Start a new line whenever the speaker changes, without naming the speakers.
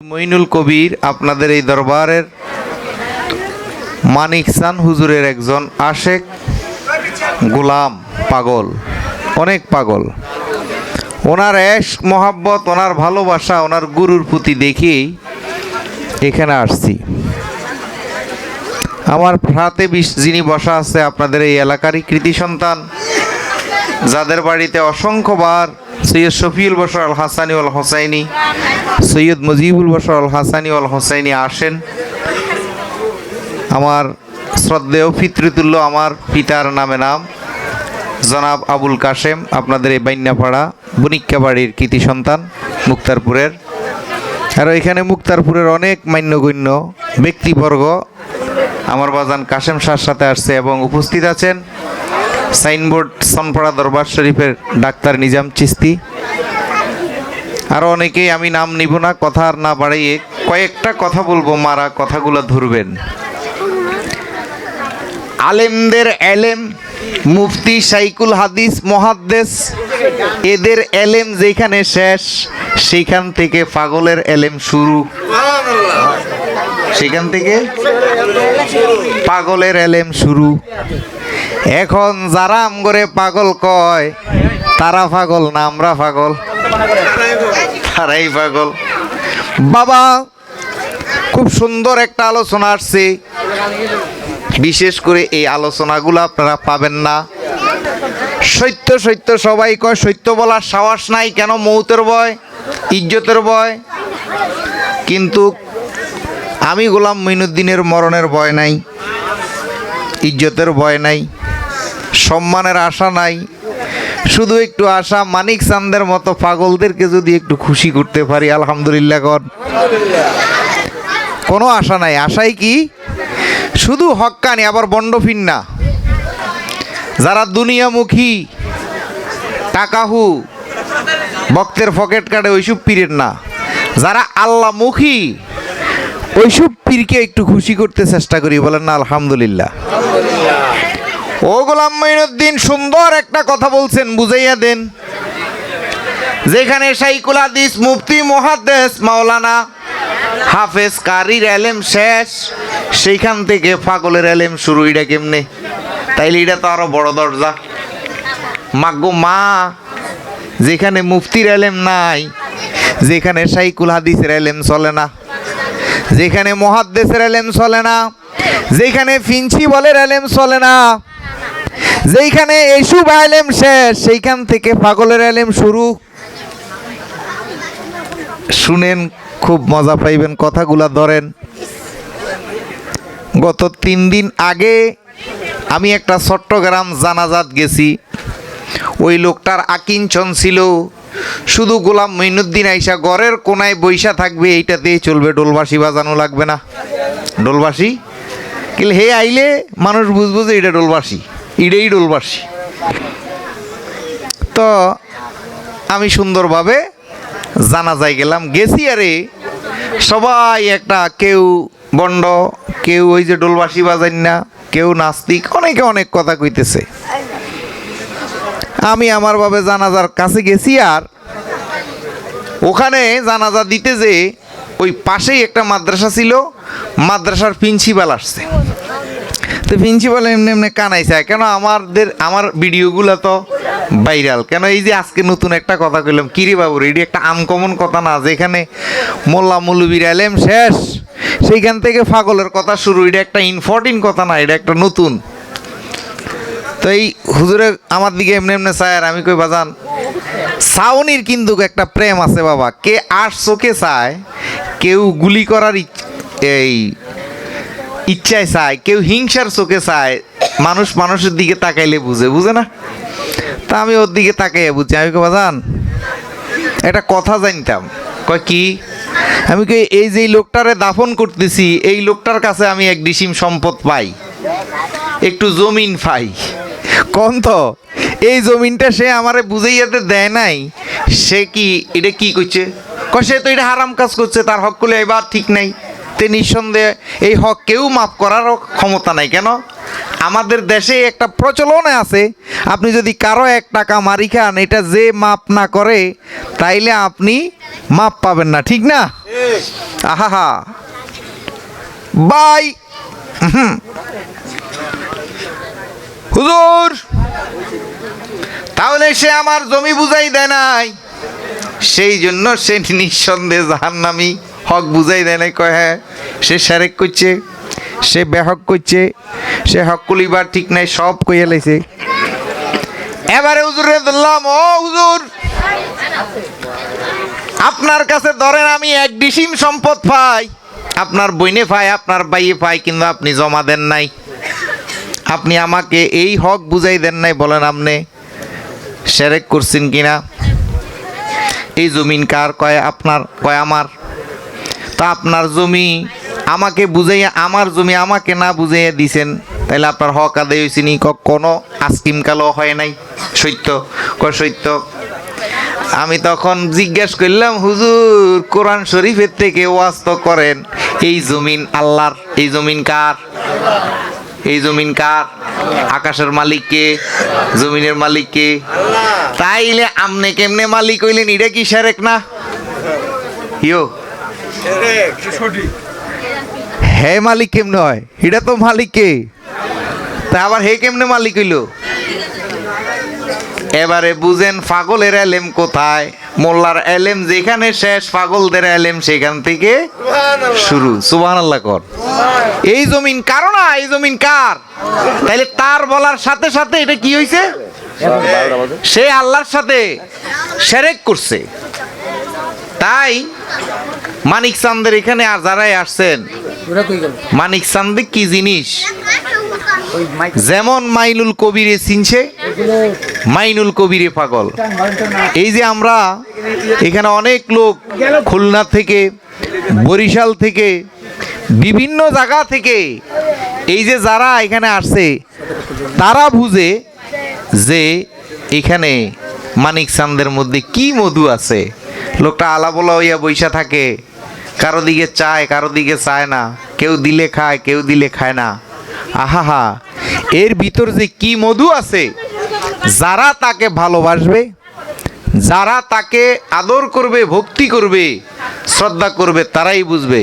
মইনুল কবির আপনাদের এই দরবারের মানিক সান হুজুরের একজন আশেক গোলাম পাগল, অনেক পাগল। ওনার এশ মহাব্বত, ওনার ভালোবাসা, ওনার গুরুর প্রতি দেখেই এখানে আসছি। আমার বিশ যিনি বসা আছে আপনাদের এই এলাকারই কৃতি সন্তান, যাদের বাড়িতে অসংখ্যবার সৈয়দ শফিউল বসর আল হাসানি আল হোসাইনি সৈয়দ মুজিবুল বসর আল হাসানি আল হোসাইনি আসেন। আমার শ্রদ্ধেয় পিতৃতুল্য আমার পিতার নামে নাম, জনাব আবুল কাশেম, আপনাদের এই বাইন্যাপাড়া বনিক্কা বাড়ির কৃতি সন্তান মুক্তারপুরের। আর এখানে মুক্তারপুরের অনেক মান্যগণ্য ব্যক্তিবর্গ। আমার বাজান কাশেম শাহর সাথে আসছে এবং উপস্থিত আছেন। সাইনবোর্ড সনপাড়া দরবার শরীফের ডাক্তার নিজাম চিস্তি আরও অনেকেই আমি নাম নিব না, কথা আর না বাড়াইয়ে কয়েকটা কথা বলব, মারা কথাগুলো ধরবেন। আলেমদের এলেম, মুফতি সাইকুল হাদিস মহাদ্দেশ এদের এলেম যেখানে শেষ, সেখান থেকে পাগলের এলেম শুরু। সেখান থেকে পাগলের এলেম শুরু। এখন যারা আমগরে পাগল কয়, তারা পাগল না আমরা পাগল? তারাই পাগল। বাবা, খুব সুন্দর একটা আলোচনা আসছে। বিশেষ করে এই আলোচনাগুলো আপনারা পাবেন না। সত্য সত্য সবাই কয়, সত্য বলার সাহস নাই কেন? মৌতের ভয়, ইজ্জতের ভয়। কিন্তু আমি গোলাম মঈনুদ্দিনের মরণের ভয় নাই, ইজ্জতের ভয় নাই। সম্মানের আশা নাই। শুধু একটু আশা, মানিক চান্দের মতো পাগলদেরকে যদি একটু খুশি করতে পারি, আলহামদুলিল্লাহ কর কোনো আশা নাই। আশাই কি? শুধু হক্কানি আবার বন্ডফিন না। যারা দুনিয়ামুখী, টাকাহু বক্তের পকেট কাটে, ওইসব পীরের না। যারা আল্লাহ আল্লাহমুখী ওইসব পীরকে একটু খুশি করতে চেষ্টা করি, বলেন না, আলহামদুলিল্লাহ। ও গোলাম মঈনুদ্দিন, সুন্দর একটা কথা বলছেন, বুঝাইয়া দেন। যেখানে সাইকুল হাদিস, মুফতি মুহাদ্দেস, মাওলানা হাফেজ কারির এলেম শেষ, সেইখান থেকে ফাগলের এলেম শুরু, এটা কেমনে? তাইলে এটা তো আরও বড় দরজা। মাগো মা, যেখানে মুফতির এলেম নাই, যেখানে সাইকুল হাদিসের এলেম চলে না, যেখানে মহাদ্দেশের এলেম চলে না, যেখানে ফিঞ্চি বলের এলেম চলে না যেইখানে এসুব আলেম শেষ, সেইখান থেকে পাগলের আলেম শুরু। শুনেন, খুব মজা পাইবেন, কথাগুলা ধরেন। গত তিন দিন আগে আমি একটা চট্টগ্রাম জানাজাত গেছি। ওই লোকটার আকিঞ্চন ছিল। শুধু গোলাম মঈনুদ্দিন আইসা ঘরের কোনায় বৈশা থাকবে, এইটাতেই চলবে। ডোলবাসি বাজানো লাগবে না। ডোলবাসি? কিন্তু হে আইলে মানুষ বুঝব যে এটা ডোলবাসি। ইডেই ডোলবাসি তো আমি সুন্দরভাবে জানাজায় গেলাম। গেছি আরে সবাই একটা, কেউ বন্ড, কেউ ওই যে ডোলবাসি বাজান না, কেউ নাস্তিক, অনেকে অনেক কথা কইতেছে। আমি আমার ভাবে জানাজার কাছে গেছি আর ওখানে জানাজা দিতে যে ওই পাশেই একটা মাদ্রাসা ছিল, মাদ্রাসার প্রিন্সিপাল আসছে। তো প্রিন্সিপাল এমনি এমনি কানাইছে। কেন আমাদের আমার ভিডিওগুলো তো ভাইরাল কেন এই যে আজকে নতুন একটা কথা কইলাম কিরে বাবুর এটি একটা আনকমন কথা না, যেখানে মোল্লা মুলুবির আলেম শেষ, সেইখান থেকে ফাগলের কথা শুরু। এটা একটা ইনফর্টিন কথা না, এটা একটা নতুন। তো এই হুজুরে আমার দিকে এমনি এমনি চায় আমি কই, বাজান সাউনির কিন্তু একটা প্রেম আছে বাবা। কে আট চোখে চায়, কেউ গুলি করার এই ইচ্ছায় চায়, কেউ হিংসার চোখে চায়, মানুষ মানুষের দিকে তাকাইলে বুঝে বুঝে না? তা আমি ওর দিকে তাকাইয়া বুঝছি আমি কই বাজান, একটা কথা জানতাম। কয়, কি? আমি কই, এই যে লোকটারে দাফন করতেছি, এই লোকটার কাছে আমি এক ডিসিম সম্পদ পাই, একটু জমিন পাই। কোন তো, এই জমিনটা সে আমারে বুঝাইয়াতে দেয় নাই, সে কি, এটা কি করছে কয়, সে তো এটা হারাম কাজ করছে, তার হক করলে এবার ঠিক নাই। তে নিঃসন্দেহে এই হক কেউ মাফ করারও ক্ষমতা নাই, কেন? আমাদের দেশে একটা প্রচলনে আছে, আপনি যদি কারও এক টাকা মারি খান, এটা যে মাপ না করে, তাইলে আপনি মাপ পাবেন না, ঠিক না? আহা বাই। হুজুর, তাহলে সে আমার জমি বুঝাই দেয় নাই, সেই জন্য সে নিঃসন্দেহে জাহান্নামি। হক বুঝাই দেয় নাই, কয় হ্যাঁ সে সেরেক করছে, সে বেহক করছে, সে হক কুলিবার ঠিক নাই, সব কইয়া লাইছে। এবারে হুজুরে ধরলাম, ও হুজুর, আপনার কাছে ধরেন আমি এক ডিসিম সম্পদ পাই, আপনার বইনে পাই, আপনার বাইয়ে পাই, কিন্তু আপনি জমা দেন নাই। আপনি আমাকে এই হক বুঝাই দেন নাই, বলেন আপনি সেরেক করছেন কিনা? এই জমিন কার, কয় আপনার, কয় আমার? তা আপনার জমি আমাকে বুঝাইয়া, আমার জমি আমাকে না বুঝাইয়া দিছেন, তাইলে আপনার হক আদায় হয়েছে নি? কোনো আস্কিম কালো হয় নাই। সত্য, ক সত্য? আমি তখন জিজ্ঞেস করলাম, হুজুর, কোরআন শরীফের থেকে ওয়াস্ত করেন, এই জমিন আল্লাহর, এই জমিন কার? এই জমিন কার? আকাশের মালিক কে? জমিনের মালিক কে? তাইলে আমনে কেমনে মালিক হইলেন? এটা কি সেরেক না? ইয়ো হে মালিক কেমনে হয়? এটা তো মালিক কে? তা আবার হে কেমনে মালিক হইল? এবারে বুঝেন পাগলের এলেম কোথায়? মোল্লার এলেম যেখানে শেষ পাগলদের এলেম সেখান থেকে শুরু। সুবাহ আল্লাহ কর এই জমিন কারও না? এই জমিন কার? তাইলে তার বলার সাথে সাথে এটা কি হয়েছে সে আল্লাহর সাথে সেরেক করছে। তাই মানিক চান্দের এখানে আর যারাই আসছেন মানিক চান্দে কি জিনিস? যেমন মাইনুল কবিরে চিনছে মাইনুল কবিরে পাগল। এই যে আমরা এখানে অনেক লোক খুলনা থেকে বরিশাল থেকে বিভিন্ন জায়গা থেকে এই যে যারা এখানে আসছে তারা বুঝে যে এখানে মানিক চান্দের মধ্যে কি মধু আছে। লোকটা আলাবোলা হইয়া বৈশা থাকে। কারও দিকে চায়, কারও দিকে চায় না। কেউ দিলে খায়, কেউ দিলে খায় না। আহাহা, এর ভিতর যে কি মধু আছে, যারা তাকে ভালোবাসবে, যারা তাকে আদর করবে, ভক্তি করবে, শ্রদ্ধা করবে, তারাই বুঝবে।